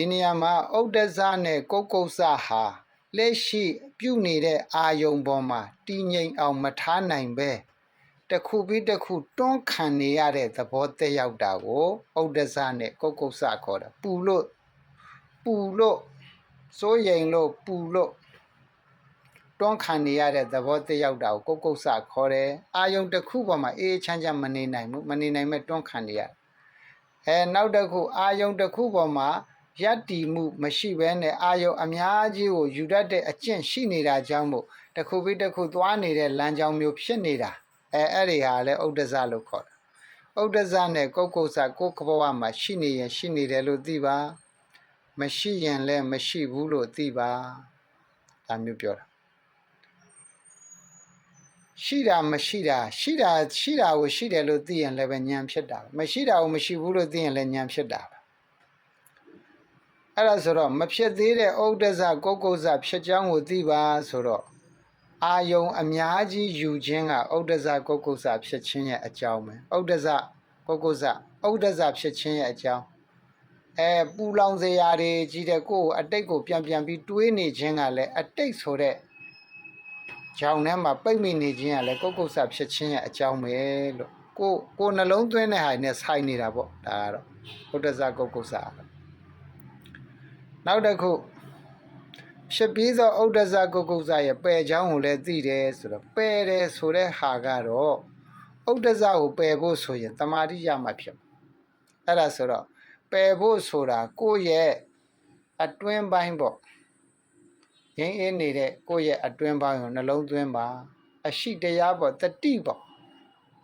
ဒီနေရာမှာဥဒ္ဒဇနဲ့ကုတ်ကုတ်ဆဟာလက်ရှိပြုနေတဲ့အာယုံပေါ်မှာတည်ငြိမ်အောင်မထားနိုင်ပဲတစ်ခုပြီးတစ်ခုတွန်းခံနေရတဲ့သဘောတက်ရောက်တာကိုဥဒ္ဒဇနဲ့ကုတ်ကုတ်ဆခေါ်တာပူလို့ပူလို့စိုးရိမ်လို့ပူလို့တွန်းခံနေရတဲ့သဘောတက်ရောက်တာကိုကုတ်ကုတ်ဆခေါ်တယ်အာယုံတစ်ခုပေါ်မှာအေးချမ်းချမ်းမနေနိုင်ဘူးမနေနိုင်မဲ့တွန်းခံနေရအဲနောက်တစ်ခုအာယုံတစ်ခုပေါ်မှာ ယက်တီမှုမရှိဘဲနဲ့အာယုံအများကြီးကိုယူတတ်တဲ့အကျင့်ရှိနေတာကြောင့်မို့တစ်ခုပြီးတစ်ခုသွားနေတဲ့လမ်းကြောင်းမျိုးဖြစ်နေတာအဲအဲ့ဒီဟာလည်းဥဒ္ဒဇလို့ခေါ်တာဥဒ္ဒဇနဲ့ကုတ်ကုတ်ဆကိုယ်ကဘဝမှာရှိနေရင်ရှိနေတယ်လို့သိပါ မရှိရင်လည်းမရှိဘူးလို့သိပါဒါမျိုးပြောတာရှိတာမရှိတာရှိတာရှိတာကိုရှိတယ်လို့သိရင်လည်းပဲဉာဏ်ဖြစ်တာပဲမရှိတာကိုမရှိဘူးလို့သိရင်လည်းဉာဏ်ဖြစ်တာပဲ အဲ့ဒါဆိုတော့မဖြစ်သေးတဲ့ဥဒ္ဒဇကုတ်ကုတ်ဇဖြစ်ကြောင်းကိုသိပါဆိုတော့အာယုံအများကြီးယူခြင်းကဥဒ္ဒဇကုတ်ကုတ်ဇဖြစ်ခြင်းရဲ့အကြောင်းပဲဥဒ္ဒဇကုတ်ကုတ်ဇဥဒ္ဒဇဖြစ်ခြင်းရဲ့အကြောင်းအဲပူလောင်စရာတွေကြီးတဲ့ကိုယ်ကိုအတိတ်ကိုပြန်ပြန်ပြီးတွေးနေခြင်းကလည်းအတိတ်ဆိုတဲ့ကြောင်ထဲမှာပိတ်မိနေခြင်းကလည်းကုတ်ကုတ်ဆဖြစ်ခြင်းရဲ့အကြောင်းပဲလို့ကိုကိုနှလုံးသွင်းတဲ့ဟာနဲ့ဆိုင်နေတာပေါ့ဒါကတော့ဘုဒ္ဓဇကုတ်ကုတ်ဆ နောက်တစ်ခုဖြစ်ပြီးသောဥဒ္ဒဇကုတ်ကုတ်ဆရဲ့ပယ်ချောင်းကိုလည်းသိတယ်ဆိုတော့ပယ်တယ်ဆိုတဲ့ဟာကတော့ဥဒ္ဒဇကိုပယ်ဖို့ဆိုရင်တမာတိရမှာဖြစ်မှာအဲ့ဒါဆိုတော့ပယ်ဖို့ဆိုတာကိုယ့်ရဲ့အတွင်းပိုင်းပေါ့ရင်းအင်းနေတဲ့ကိုယ့်ရဲ့အတွင်းပိုင်းကိုနှလုံးသွင်းပါ အရှိတရားပေါ့တတိပေါ့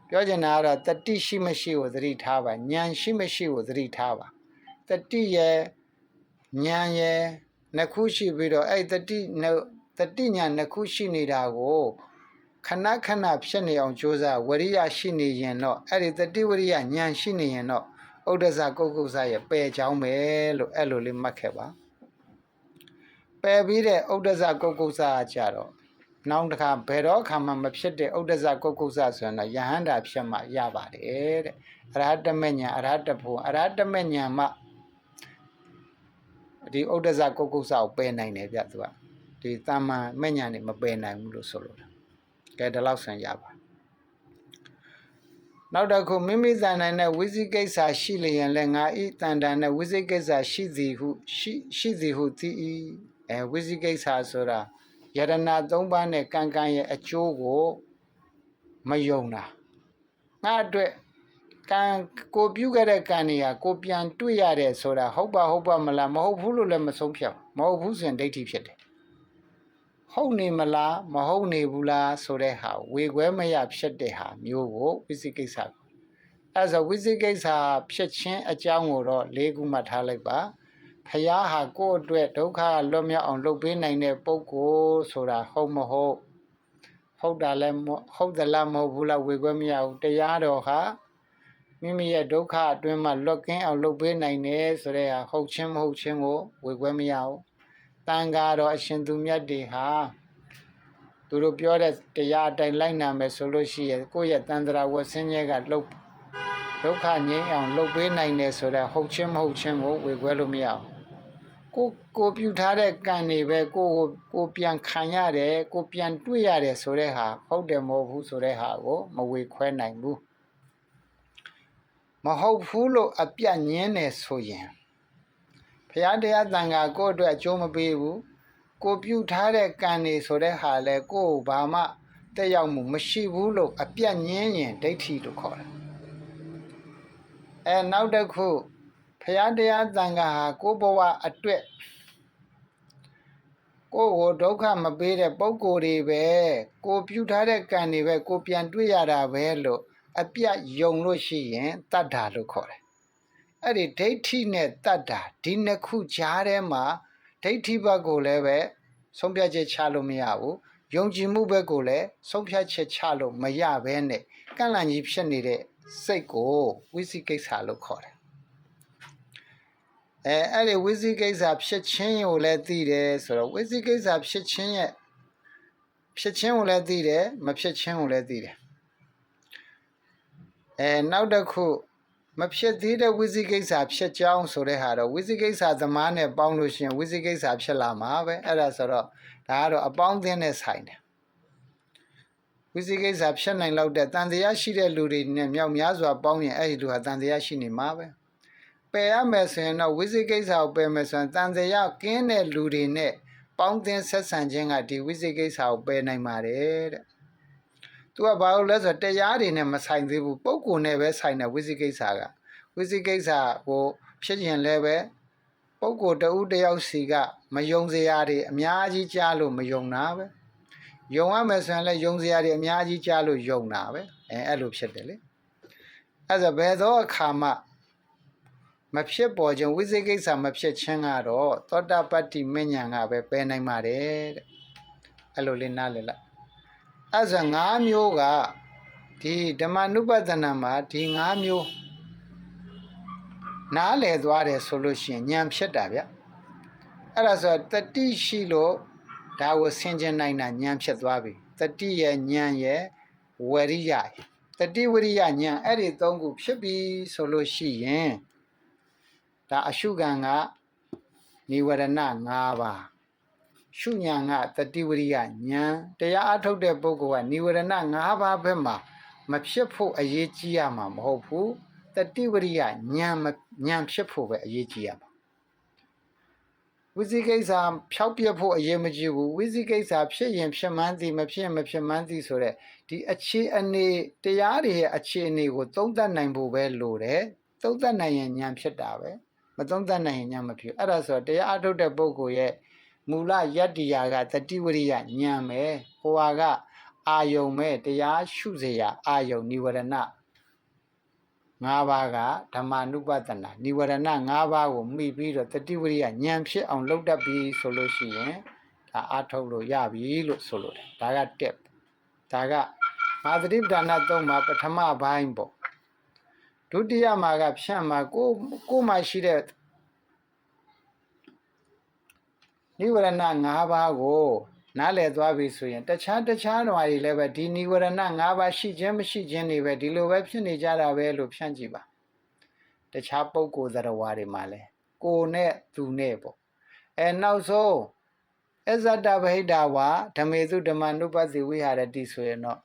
ပြောချင်တာကတော့တတိရှိမရှိကိုသတိထားပါဉာဏ်ရှိမရှိကိုသတိထားပါတတိရဲ့ ဉာဏ်ရဲ့နှစ်ခုရှိပြီးတော့အဲ့တတိနဲ့တတိညာနှစ်ခုရှိနေတာကိုခဏခဏဖြစ်နေအောင်ကြိုးစားဝရိယရှိနေရင်တော့အဲ့ဒီတတိဝရိယဉာဏ်ရှိနေရင်တော့ဥဒ္ဒဇကုတ်ကုတ်ဇရဲ့ပယ်ချောင်းပဲလို့အဲ့လိုလေးမှတ်ခဲ့ပါပယ်ပြီးတဲ့ဥဒ္ဒဇကုတ်ကုတ်ဆာကြတော့နောက်တစ်ခါဘယ်တော့အခါမှမဖြစ်တဲ့ဥဒ္ဒဇကုတ်ကုတ်ဆာဆိုရင်တော့ယဟန္တာဖြစ်မှရပါတယ်တဲ့အရဟတမညာအရဟတဖို့အရဟတမညာမှ ဒီဥဒ္ဒဇကုတ်ကုတ်ဆာကိုပယ်နိုင်တယ်ဗျသူကဒီတာမန်မညာနေမပယ်နိုင်ဘူးလို့ဆိုလိုတာကဲဒီလောက်ဆန်ရပါနောက်တစ်ခုမိမိဇာနိုင်တဲ့ဝိသိကိစ္စရှိလျင်လည်းငါဤတန်တန်နဲ့ဝိသိကိစ္စရှိသည်ဟုရှိရှိသည်ဟုသိ၏အဲဝိသိကိစ္စဆိုတာယရဏသုံးပါးနဲ့ကံကံရဲ့အကျိုးကိုမယုံတာငါအတွက် ကံကိုပြုခဲ့တဲ့ကံတွေကကိုပြန်တွေ့ရတယ်ဆိုတာဟုတ်ပါဟုတ်ပါမလားမဟုတ်ဘူးလို့လည်းမဆုံးဖြတ်မဟုတ်ဘူးဆိုရင်ဒိဋ္ဌိဖြစ်တယ်ဟုတ်နေမလားမဟုတ်နေဘူးလားဆိုတဲ့ဟာဝေခွဲမရဖြစ်တဲ့ဟာမျိုးကိုဝိသိကိစ္စအဲဆိုဝိသိကိစ္စဖြစ်ခြင်းအကြောင်းကိုတော့၄ခုမှတ်ထားလိုက်ပါဖယားဟာကိုယ့်အတွက်ဒုက္ခလွတ်မြောက်အောင်လုပ်ပေးနိုင်တဲ့ပုဂ္ဂိုလ်ဆိုတာဟုတ်မဟုတ်ဟုတ်တာလည်းမဟုတ်သလားမဟုတ်ဘူးလားဝေခွဲမရဘူးတရားတော်ဟာ မိမိရဲ့ဒုက္ခအတွင်းမှာလွတ်ကင်းအောင်လုပ်ပေးနိုင်တယ်ဆိုတဲ့ဟာဟုတ်ချင်းမဟုတ်ချင်းကိုဝေခွဲမရဘူးတန်ဃာတော်အရှင်သူမြတ်တွေဟာသူတို့ပြောတဲ့တရားအတိုင်းလိုက်နာမယ်ဆိုလို့ရှိရင်ကိုယ့်ရဲ့တန်ត្រာဝဆင်းရဲကလှုပ်ဒုက္ခငြိမ်းအောင်လှုပ်ပေးနိုင်တယ်ဆိုတဲ့ဟုတ်ချင်းမဟုတ်ချင်းကိုဝေခွဲလို့မရဘူးကိုကိုပြုထားတဲ့ကံတွေပဲကိုကိုကိုပြန်ခံရတယ်ကိုပြန်တွေ့ရတယ်ဆိုတဲ့ဟာဟုတ်တယ်မဟုတ်ဘူးဆိုတဲ့ဟာကိုမဝေခွဲနိုင်ဘူး မဟုတ်ဘူးလို့အပြတ်ညင်းနေဆိုရင်ဘုရားတရားတန်ခါကိုယ့်အတွက်အကျိုးမပေးဘူးကိုပြုထားတဲ့ကံတွေဆိုတဲ့ဟာလဲကိုယ်ဘာမှတက်ရောက်မှုမရှိဘူးလို့အပြတ်ညင်းရင်ဒိဋ္ဌိလို့ခေါ်တယ်အဲနောက်တစ်ခုဖရာတရားတန်ခါဟာကိုယ်ဘဝအတွက်ကိုယ်ကိုဒုက္ခမပေးတဲ့ပုံကိုယ်တွေပဲကိုပြုထားတဲ့ကံတွေပဲကိုပြန်တွေ့ရတာပဲလို့ အပြတ်ယုံလို့ရှိရင်တတ္တာလို့ခေါ်တယ်အဲ့ဒီဒိဋ္ဌိနဲ့တတ္တာဒီနှစ်ခုကြားထဲမှာဒိဋ္ဌိဘက်ကိုလည်းပဲဆုံးဖြတ်ချက်ချလို့မရဘူးယုံကြည်မှုဘက်ကိုလည်းဆုံးဖြတ်ချက်ချလို့မရဘဲနဲ့ကန့်လန့်ကြီးဖြစ်နေတဲ့စိတ်ကိုဝိသိကိစ္စလို့ခေါ်တယ်အဲအဲ့ဒီဝိသိကိစ္စဖြစ်ခြင်းကိုလည်းသိတယ်ဆိုတော့ဝိသိကိစ္စဖြစ်ခြင်းရဲ့ဖြစ်ခြင်းကိုလည်းသိတယ်မဖြစ်ခြင်းကိုလည်းသိတယ် အဲနောက်တစ်ခုမဖြစ်သေးတဲ့ဝိသိကိစ္စဖြစ်ကြောင်းဆိုတဲ့ဟာတော့ဝိသိကိစ္စသမားနဲ့ပေါင်းလို့ရှိရင်ဝိသိကိစ္စဖြစ်လာမှာပဲအဲ့ဒါဆိုတော့ဒါကတော့အပေါင်းအသင်းနဲ့ဆိုင်တယ်ဝိသိကိစ္စဖြစ်နိုင်လောက်တဲ့တန်တရားရှိတဲ့လူတွေနဲ့မြောက်များစွာပေါင်းရင်အဲ့ဒီလူဟာတန်တရားရှိနေမှာပဲပယ်ရမယ်ဆိုရင်တော့ဝိသိကိစ္စကိုပယ်မယ်ဆိုရင်တန်တရားကင်းတဲ့လူတွေနဲ့ပေါင်းသင်းဆက်ဆံခြင်းကဒီဝိသိကိစ္စကိုပယ်နိုင်ပါတယ်တဲ့ तू ကဘာလို့လဲဆိုတော့တရားတွေနဲ့မဆိုင်သေးဘူးပုံကိုယ်နဲ့ပဲဆိုင်တဲ့ဝိသိကိစ္စကဝိသိကိစ္စကိုဖြစ်ရင်လည်းပဲပုံကိုယ်တဦးတစ်ယောက်စီကမယုံစရာတွေအများကြီးကြားလို့မယုံတာပဲယုံရမယ်ဆိုရင်လည်းယုံစရာတွေအများကြီးကြားလို့ယုံတာပဲအဲအဲ့လိုဖြစ်တယ်လေအဲ့ဒါဘယ်သောအခါမှမဖြစ်ပေါ်ခြင်းဝိသိကိစ္စမဖြစ်ခြင်းကတော့သောတာပတ္တိမဉ္ဇဏ်ကပဲပယ်နိုင်ပါတယ်တဲ့အဲ့လိုလေးနားလည်လိုက် အဲ့ဆို၅မျိုးကဒီဓမ္မနုပဒနာမှာဒီ၅မျိုးနားလည်သွားတယ်ဆိုလို့ရှိရင်ဉာဏ်ဖြစ်တာဗျအဲ့ဒါဆိုတတိရှိလို့ဒါကိုဆင်ခြင်နိုင်တာဉာဏ်ဖြစ်သွားပြီတတိရဲ့ဉာဏ်ရဲ့ဝရိယရဲ့တတိဝရိယဉာဏ်အဲ့ဒီသုံးခုဖြစ်ပြီဆိုလို့ရှိရင်ဒါအရှုခံကនិဝရဏ၅ပါး ရှုညာကတတိဝရိယညာတရားအထုတ်တဲ့ပုဂ္ဂိုလ်ကនិဝရဏ၅ပါးဘက်မှာမဖြစ်ဖို့အရေးကြီးရမှာမဟုတ်ဘူးတတိဝရိယညာမညာဖြစ်ဖို့ပဲအရေးကြီးရမှာဝိသိကိစ္စဖြောက်ပြက်ဖို့အရေးမကြီးဘူးဝိသိကိစ္စဖြစ်ရင်ဖြစ်မှန်းသည်မဖြစ်ရင်မဖြစ်မှန်းသည်ဆိုတဲ့ဒီအခြေအနေတရားတွေရဲ့အခြေအနေကိုသုံးသပ်နိုင်ဖို့ပဲလိုတယ်သုံးသပ်နိုင်ရင်ညာဖြစ်တာပဲမသုံးသပ်နိုင်ရင်ညာမဖြစ်ဘူးအဲ့ဒါဆိုတော့တရားအထုတ်တဲ့ပုဂ္ဂိုလ်ရဲ့ မူလယတ္တိယာကတတိဝရိယညံပဲဟိုဟာကအာယုံပဲတရားရှုစေရာအာယုံនិဝရဏ၅ပါးကဓမ္မ ानु ပတနာនិဝရဏ၅ပါးကိုမိပြီးတော့တတိဝရိယညံဖြစ်အောင်လုပ်တတ်ပြီဆိုလို့ရှိရင်ဒါအထုတ်လို့ရပြီလို့ဆိုလို့တယ်ဒါကတက်ဒါကမာသတိပဋ္ဌာန်သုံးမှာပထမပိုင်းပေါ့ဒုတိယမှာကဖြန့်မှာကိုကိုမှရှိတဲ့ နိဝရဏ၅ပါးကိုနားလည်သွားပြီဆိုရင် တခြားတခြားတော်တွေလည်းပဲဒီနိဝရဏ၅ပါးရှိခြင်းမရှိခြင်းတွေပဲဒီလိုပဲဖြစ်နေကြတာပဲလို့ဖြန့်ကြည့်ပါတခြားပုဂ္ဂိုလ်သရဝါတွေမှာလဲကိုနဲ့သူနဲ့ပေါ့အဲနောက်ဆုံးအဇတဗဟိတဝါဓမေစုဓမ္မနုပတိဝိဟာရတိဆိုရင်တော့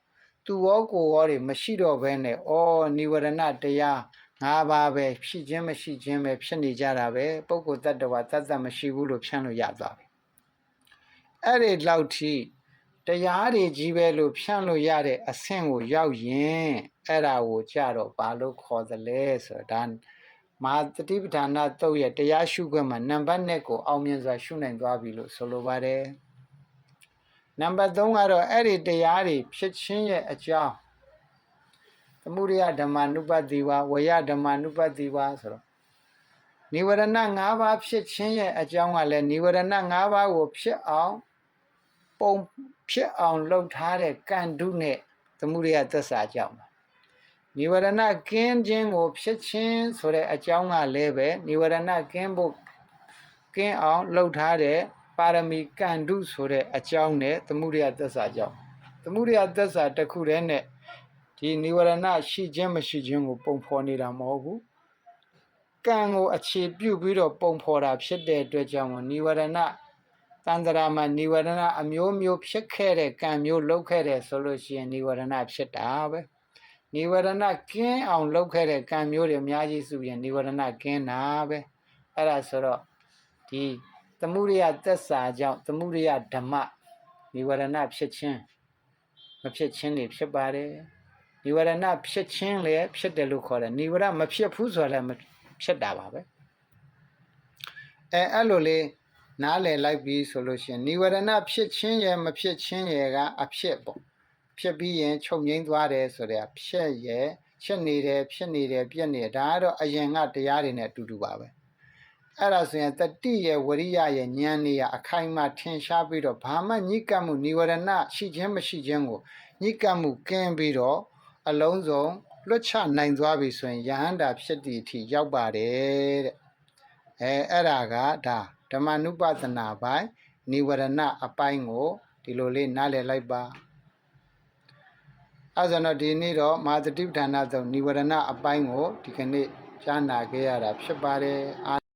သူရောကိုရောတွေမရှိတော့ဘဲနဲ့ဩနိဝရဏတရား ငါးပါးပဲဖြစ်ခြင်းမရှိခြင်းပဲဖြစ်နေကြတာပဲပုဂ္ဂိုလ်တ attva တတ်တတ်မရှိဘူးလို့ဖြန့်လို့ရသွားပြီအဲ့ဒီလောက်ထိတရားတွေကြီးပဲလို့ဖြန့်လို့ရတဲ့အဆင့်ကိုရောက်ရင်အဲ့ဒါကိုကြတော့ဘာလို့ခေါ်သလဲဆိုတော့ဒါမာတတိပဌာနာတုတ်ရဲ့တရားရှုခွင့်မှာနံပါတ်1ကိုအောင်မြင်စွာရှုနိုင်သွားပြီလို့ဆိုလိုပါတယ်နံပါတ်3ကတော့အဲ့ဒီတရားတွေဖြစ်ခြင်းရဲ့အကြောင်းသ မုဒယဓမ္မနုပတိဝဝယဓမ္မနုပတိဝဆိုတော့နိဝရဏ၅ပါးဖြစ်ခြင်းရဲ့အကြောင်းကလည်းနိဝရဏ၅ပါးကိုဖြစ်အောင်ပုံဖြစ်အောင်လှုပ်ထားတဲ့ကံတုနဲ့သမုဒယသစ္စာကြောင့်ပါနိဝရဏကင်းခြင်းကိုဖြစ်ခြင်းဆိုတဲ့အကြောင်းကလည်းပဲနိဝရဏကင်းဖို့ကင်းအောင်လှုပ်ထားတဲ့ပါရမီကံတုဆိုတဲ့အကြောင်းနဲ့သမုဒယသစ္စာကြောင့်သမုဒယသစ္စာတစ်ခုတည်းနဲ့ ဒီနိဝရဏရှိခြင်းမရှိခြင်းကိုပုံဖော်နေတာမဟုတ်ဘူးကံကိုအခြေပြုပြီးတော့ပုံဖော်တာဖြစ်တဲ့အတွက်ကြောင့်နိဝရဏတန္တရာမှာနိဝရဏအမျိုးမျိုးဖြစ်ခဲ့တဲ့ကံမျိုးလုပ်ခဲ့တယ်ဆိုလို့ရှိရင်နိဝရဏဖြစ်တာပဲနိဝရဏကင်းအောင်လုပ်ခဲ့တဲ့ကံမျိုးတွေအများကြီးစုရင်နိဝရဏကင်းတာပဲအဲ့ဒါဆိုတော့ဒီသမုဒယသက်စာကြောင့်သမုဒယဓမ္မနိဝရဏဖြစ်ခြင်းမဖြစ်ခြင်းတွေဖြစ်ပါတယ် နိဝရဏဖြစ်ခြင်းလည်းဖြစ်တယ်လို့ခေါ်တယ်နိဝရမဖြစ်ဘူးဆိုတော့လည်းမဖြစ်တာပါပဲအဲအဲ့လိုလေးနားလည်လိုက်ပြီဆိုလို့ရှိရင်និဝရဏဖြစ်ခြင်းရဲ့မဖြစ်ခြင်းရဲ့ကအဖြစ်ပေါ့ဖြစ်ပြီးရင်ချုပ်ငိမ့်သွားတယ်ဆိုတဲ့ဖြစ်ရဲ့ဖြစ်နေတယ်ဖြစ်နေတယ်ပြက်နေတယ်ဒါကတော့အရင်ကတရားတွေနဲ့အတူတူပါပဲအဲ့ဒါဆိုရင်တတိရဲ့ဝရိယရဲ့ဉာဏ်နေရအခိုင်အမာထင်ရှားပြီးတော့ဘာမှညစ်ကပ်မှုនិဝရဏရှိခြင်းမရှိခြင်းကိုညစ်ကပ်မှုကင်းပြီးတော့ အလုံးစုံလွတ်ချနိုင်သွားပြီဆိုရင်ယဟန္တာဖြစ်သည့်အထိရောက်ပါတယ်တဲ့အဲအဲ့ဒါကဒါဓမ္မနုပဒနာပိုင်းនិဝရဏအပိုင်းကိုဒီလိုလေးနားလည်လိုက်ပါအဲဆိုတော့ဒီနေ့တော့မာသတိပဋ္ဌာနာသုံးនិဝရဏအပိုင်းကိုဒီကနေ့ကြားနာခဲ့ရတာဖြစ်ပါတယ်အား